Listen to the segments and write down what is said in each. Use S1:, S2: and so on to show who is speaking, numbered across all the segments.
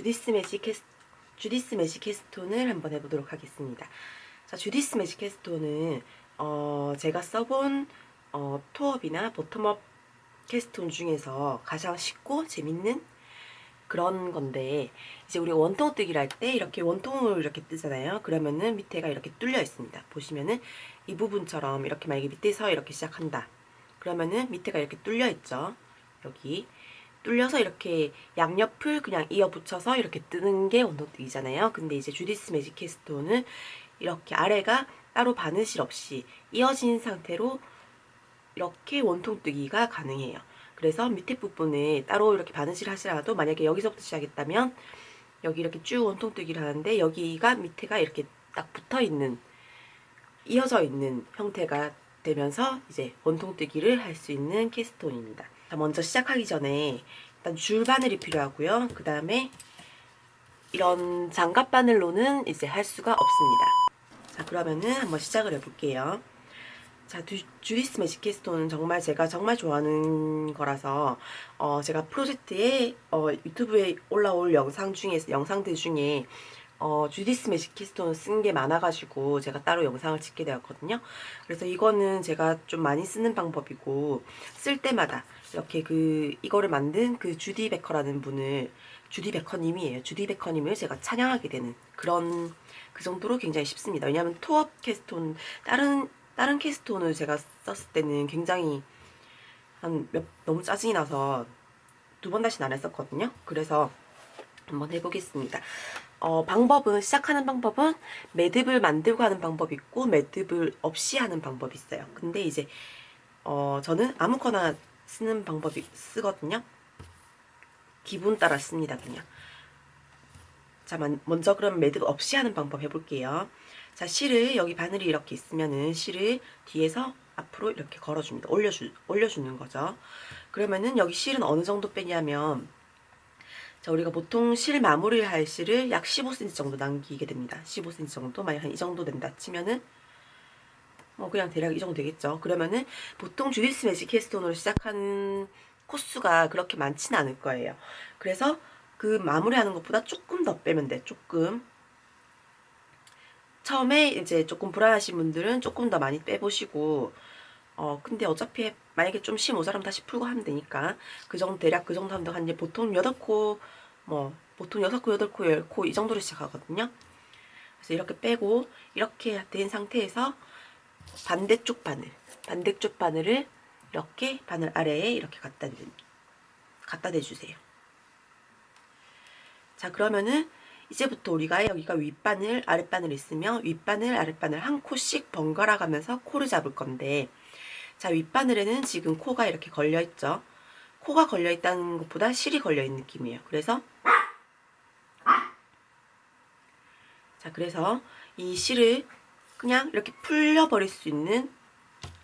S1: 주디스 매직 캐스 주디스 매직 캐스톤을 한번 해보도록 하겠습니다. 자, 주디스 매직 캐스톤은 어, 제가 써본 어, 토업이나 보텀업 캐스톤 중에서 가장 쉽고 재밌는 그런 건데 이제 우리가 원통 뜨기를 할 때 이렇게 원통을 이렇게 뜨잖아요. 그러면은 밑에가 이렇게 뚫려 있습니다. 보시면은 이 부분처럼 이렇게 만약에 밑에서 이렇게 시작한다. 그러면은 밑에가 이렇게 뚫려 있죠. 여기 뚫려서 이렇게 양옆을 그냥 이어 붙여서 이렇게 뜨는 게 원통뜨기잖아요. 근데 이제 주디스 매직 캐스톤은 이렇게 아래가 따로 바느질 없이 이어진 상태로 이렇게 원통 뜨기가 가능해요. 그래서 밑에 부분에 따로 이렇게 바느질 하시라도 만약에 여기서부터 시작했다면 여기 이렇게 쭉 원통 뜨기를 하는데 여기가 밑에가 이렇게 딱 붙어 있는 이어져 있는 형태가 되면서 이제 원통 뜨기를 할 수 있는 캐스톤입니다. 자, 먼저 시작하기 전에 일단 줄 바늘이 필요하고요. 그 다음에 이런 장갑 바늘로는 이제 할 수가 없습니다. 자 그러면은 한번 시작을 해볼게요. 자, 두, 주디스 매직 캐스톤은 정말 제가 정말 좋아하는 거라서 어, 제가 프로젝트에 어, 유튜브에 올라올 영상 중에서 영상들 중에 어, 주디스 매직 캐스톤을 쓴게 많아가지고 제가 따로 영상을 찍게 되었거든요. 그래서 이거는 제가 좀 많이 쓰는 방법이고 쓸 때마다 이렇게 그 이거를 만든 그 주디 베커라는 분을 주디 베커님이에요. 주디 베커님을 제가 찬양하게 되는 그런 그 정도로 굉장히 쉽습니다. 왜냐하면 토업 캐스톤 다른 다른 캐스톤을 제가 썼을 때는 굉장히 한 몇 너무 짜증이 나서 두 번 다시는 안 했었거든요. 그래서 한번 해보겠습니다. 어, 방법은 시작하는 방법은 매듭을 만들고 하는 방법이 있고 매듭을 없이 하는 방법이 있어요. 근데 이제 어, 저는 아무거나 쓰는 방법이 쓰거든요. 기분 따라 씁니다, 그냥. 자, 먼저 그럼 매듭 없이 하는 방법 해볼게요. 자, 실을 여기 바늘이 이렇게 있으면은 실을 뒤에서 앞으로 이렇게 걸어줍니다. 올려주, 올려주는 거죠. 그러면은 여기 실은 어느 정도 빼냐면 자, 우리가 보통 실 마무리를 할 실을 약 15cm 정도 남기게 됩니다. 15cm 정도, 만약 한 이 정도 된다 치면은 뭐 그냥 대략 이 정도 되겠죠. 그러면은 보통 주디스 매직 캐스톤으로 시작하는 코수가 그렇게 많지는 않을 거예요. 그래서 그 마무리하는 것보다 조금 더 빼면 돼. 조금. 처음에 이제 조금 불안하신 분들은 조금 더 많이 빼보시고 어 근데 어차피 만약에 좀심 모자라면 다시 풀고 하면 되니까 그 정도 대략 그 정도 하면 한 보통 8코 뭐 보통 6코 8코 10코 이 정도로 시작하거든요. 그래서 이렇게 빼고 이렇게 된 상태에서 반대쪽 바늘 반대쪽 바늘을 이렇게 바늘 아래에 이렇게 갖다 갖다 대주세요. 자 그러면은 이제부터 우리가 여기가 윗바늘 아랫바늘 있으면 윗바늘 아랫바늘 한 코씩 번갈아 가면서 코를 잡을 건데 자 윗바늘에는 지금 코가 이렇게 걸려 있죠? 코가 걸려 있다는 것보다 실이 걸려 있는 느낌이에요. 그래서 자 그래서 이 실을 그냥 이렇게 풀려버릴 수 있는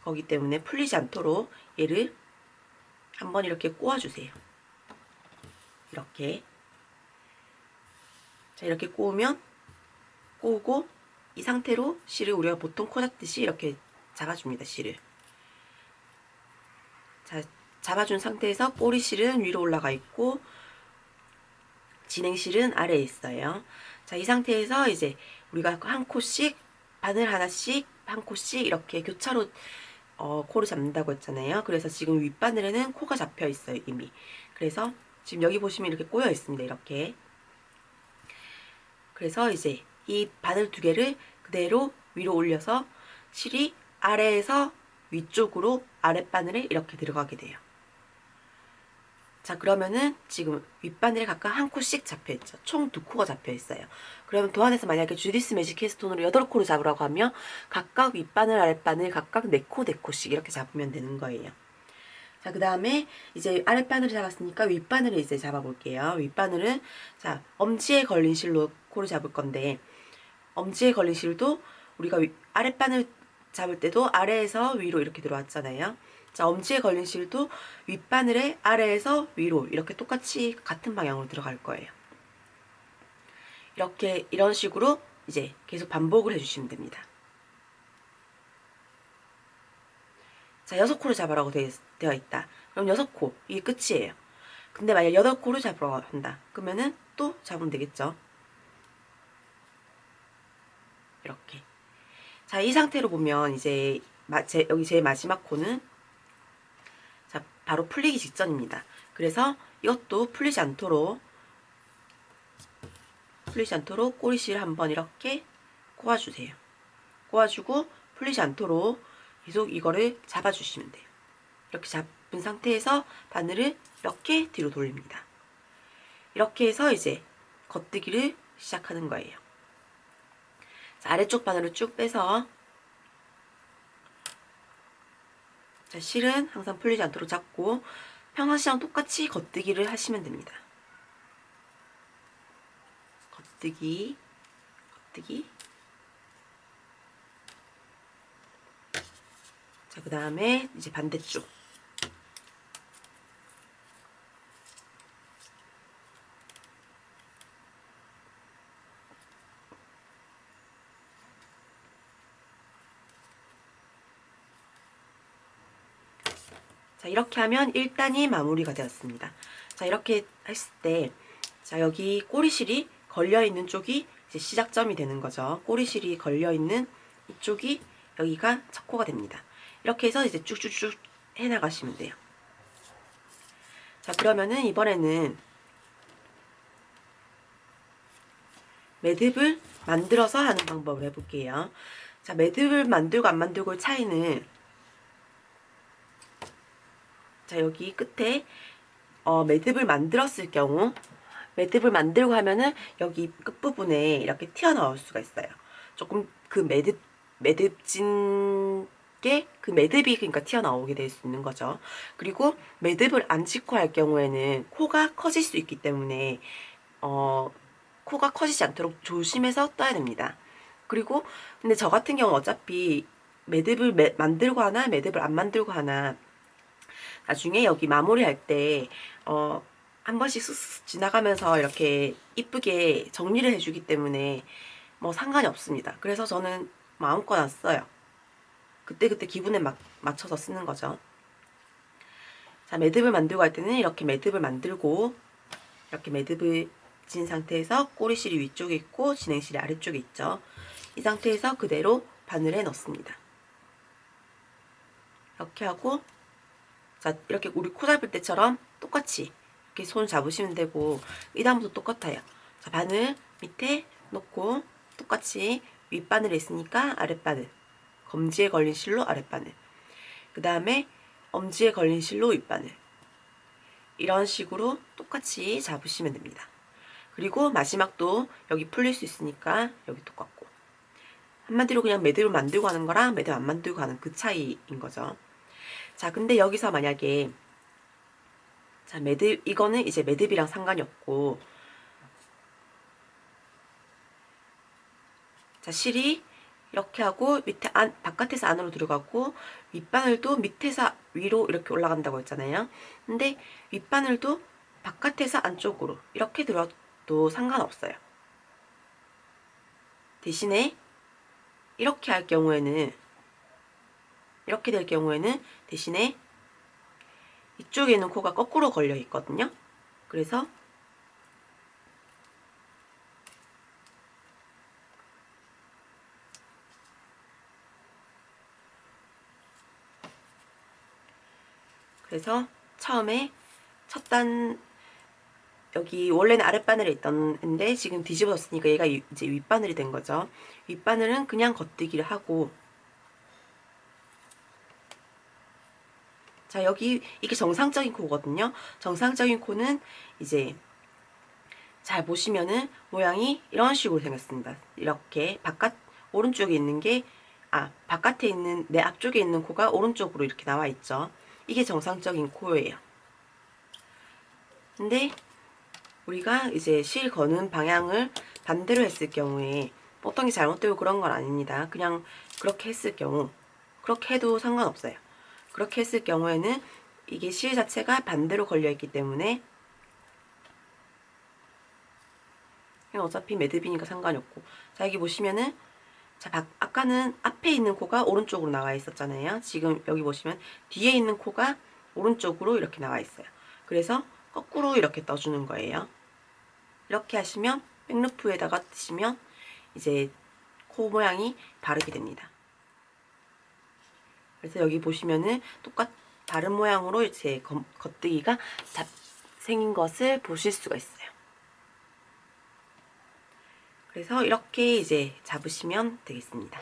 S1: 거기 때문에 풀리지 않도록 얘를 한번 이렇게 꼬아주세요. 이렇게 자 이렇게 꼬우면 꼬우고 이 상태로 실을 우리가 보통 코 잡듯이 이렇게 잡아줍니다 실을 자 잡아준 상태에서 꼬리 실은 위로 올라가 있고 진행 실은 아래에 있어요. 자 이 상태에서 이제 우리가 한 코씩 바늘 하나씩 한 코씩 이렇게 교차로 어, 코를 잡는다고 했잖아요. 그래서 지금 윗바늘에는 코가 잡혀 있어요 이미. 그래서 지금 여기 보시면 이렇게 꼬여 있습니다 이렇게 그래서 이제 이 바늘 두 개를 그대로 위로 올려서 실이 아래에서 위쪽으로 아랫바늘에 이렇게 들어가게 돼요. 자 그러면은 지금 윗바늘에 각각 한 코씩 잡혀있죠. 총 두 코가 잡혀있어요. 그러면 도안에서 만약에 주디스 매직 캐스톤으로 8코를 잡으라고 하면 각각 윗바늘 아랫바늘 각각 4코 4코씩 이렇게 잡으면 되는 거예요. 자, 그 다음에 이제 아랫바늘을 잡았으니까 윗바늘을 이제 잡아볼게요. 윗바늘은 자, 엄지에 걸린 실로 코를 잡을 건데 엄지에 걸린 실도 우리가 아랫바늘 잡을 때도 아래에서 위로 이렇게 들어왔잖아요. 자, 엄지에 걸린 실도 윗바늘에 아래에서 위로 이렇게 똑같이 같은 방향으로 들어갈 거예요. 이렇게 이런 식으로 이제 계속 반복을 해주시면 됩니다. 자, 여섯 코를 잡으라고 되어 있다. 그럼 여섯 코, 이게 끝이에요. 근데 만약 여덟 코를 잡으라고 한다. 그러면은 또 잡으면 되겠죠. 이렇게. 자, 이 상태로 보면 이제 마, 제, 여기 제일 마지막 코는 자, 바로 풀리기 직전입니다. 그래서 이것도 풀리지 않도록 풀리지 않도록 꼬리실을 한번 이렇게 꼬아주세요. 꼬아주고 풀리지 않도록 계속 이거를 잡아주시면 돼요. 이렇게 잡은 상태에서 바늘을 이렇게 뒤로 돌립니다. 이렇게 해서 이제 겉뜨기를 시작하는 거예요. 자, 아래쪽 바늘을 쭉 빼서 자, 실은 항상 풀리지 않도록 잡고 평상시랑 똑같이 겉뜨기를 하시면 됩니다. 겉뜨기, 겉뜨기. 자, 그 다음에 이제 반대쪽. 자, 이렇게 하면 1단이 마무리가 되었습니다. 자, 이렇게 했을 때, 자, 여기 꼬리실이 걸려있는 쪽이 이제 시작점이 되는 거죠. 꼬리실이 걸려있는 이쪽이 여기가 첫 코가 됩니다. 이렇게 해서 이제 쭉쭉쭉 해나가시면 돼요. 자, 그러면은 이번에는 매듭을 만들어서 하는 방법을 해볼게요. 자, 매듭을 만들고 안 만들고의 차이는 자 여기 끝에 어, 매듭을 만들었을 경우 매듭을 만들고 하면은 여기 끝부분에 이렇게 튀어나올 수가 있어요. 조금 그 매듭 매듭진 게 그 매듭이 그러니까 튀어나오게 될 수 있는 거죠. 그리고 매듭을 안 짓고 할 경우에는 코가 커질 수 있기 때문에 어 코가 커지지 않도록 조심해서 떠야 됩니다. 그리고 근데 저 같은 경우 어차피 매듭을 매, 만들고 하나 매듭을 안 만들고 하나 나중에 여기 마무리할 때, 어, 한 번씩 쓱쓱 지나가면서 이렇게 이쁘게 정리를 해주기 때문에 뭐 상관이 없습니다. 그래서 저는 마음껏 써요. 그때그때 기분에 막 맞춰서 쓰는 거죠. 자, 매듭을 만들고 할 때는 이렇게 매듭을 만들고 이렇게 매듭을 진 상태에서 꼬리실이 위쪽에 있고 진행실이 아래쪽에 있죠. 이 상태에서 그대로 바늘에 넣습니다. 이렇게 하고 자 이렇게 우리 코 잡을 때처럼 똑같이 이렇게 손 잡으시면 되고 이 다음부터 똑같아요. 자 바늘 밑에 놓고 똑같이 윗바늘에 있으니까 아랫바늘 검지에 걸린 실로 아랫바늘 그 다음에 엄지에 걸린 실로 윗바늘 이런 식으로 똑같이 잡으시면 됩니다. 그리고 마지막도 여기 풀릴 수 있으니까 여기 똑같고 한마디로 그냥 매듭을 만들고 하는 거랑 매듭 안 만들고 하는 그 차이인 거죠. 자, 근데 여기서 만약에 자, 매듭 이거는 이제 매듭이랑 상관이 없고 자, 실이 이렇게 하고 밑에 안 바깥에서 안으로 들어가고 윗바늘도 밑에서 위로 이렇게 올라간다고 했잖아요. 근데 윗바늘도 바깥에서 안쪽으로 이렇게 들어도 상관없어요. 대신에 이렇게 할 경우에는 이렇게 될 경우에는 대신에 이쪽에 있는 코가 거꾸로 걸려 있거든요. 그래서 그래서 처음에 첫 단 여기 원래는 아랫바늘에 있던데 지금 뒤집어졌으니까 얘가 이제 윗바늘이 된 거죠. 윗바늘은 그냥 겉뜨기를 하고 자 여기 이게 정상적인 코거든요. 정상적인 코는 이제 잘 보시면은 모양이 이런 식으로 생겼습니다. 이렇게 바깥 오른쪽에 있는 게 아 바깥에 있는 내 앞쪽에 있는 코가 오른쪽으로 이렇게 나와 있죠. 이게 정상적인 코예요. 근데 우리가 이제 실 거는 방향을 반대로 했을 경우에 보통이 잘못되고 그런 건 아닙니다. 그냥 그렇게 했을 경우 그렇게 해도 상관없어요. 그렇게 했을 경우에는 이게 실 자체가 반대로 걸려있기 때문에 어차피 매듭이니까 상관이 없고 자 여기 보시면은 자 아까는 앞에 있는 코가 오른쪽으로 나와 있었잖아요 지금 여기 보시면 뒤에 있는 코가 오른쪽으로 이렇게 나와 있어요 그래서 거꾸로 이렇게 떠주는 거예요 이렇게 하시면 백루프에다가 뜨시면 이제 코 모양이 바르게 됩니다. 그래서 여기 보시면은 똑같 다른 모양으로 이제 겉- 겉뜨기가 잡, 생긴 것을 보실 수가 있어요. 그래서 이렇게 이제 잡으시면 되겠습니다.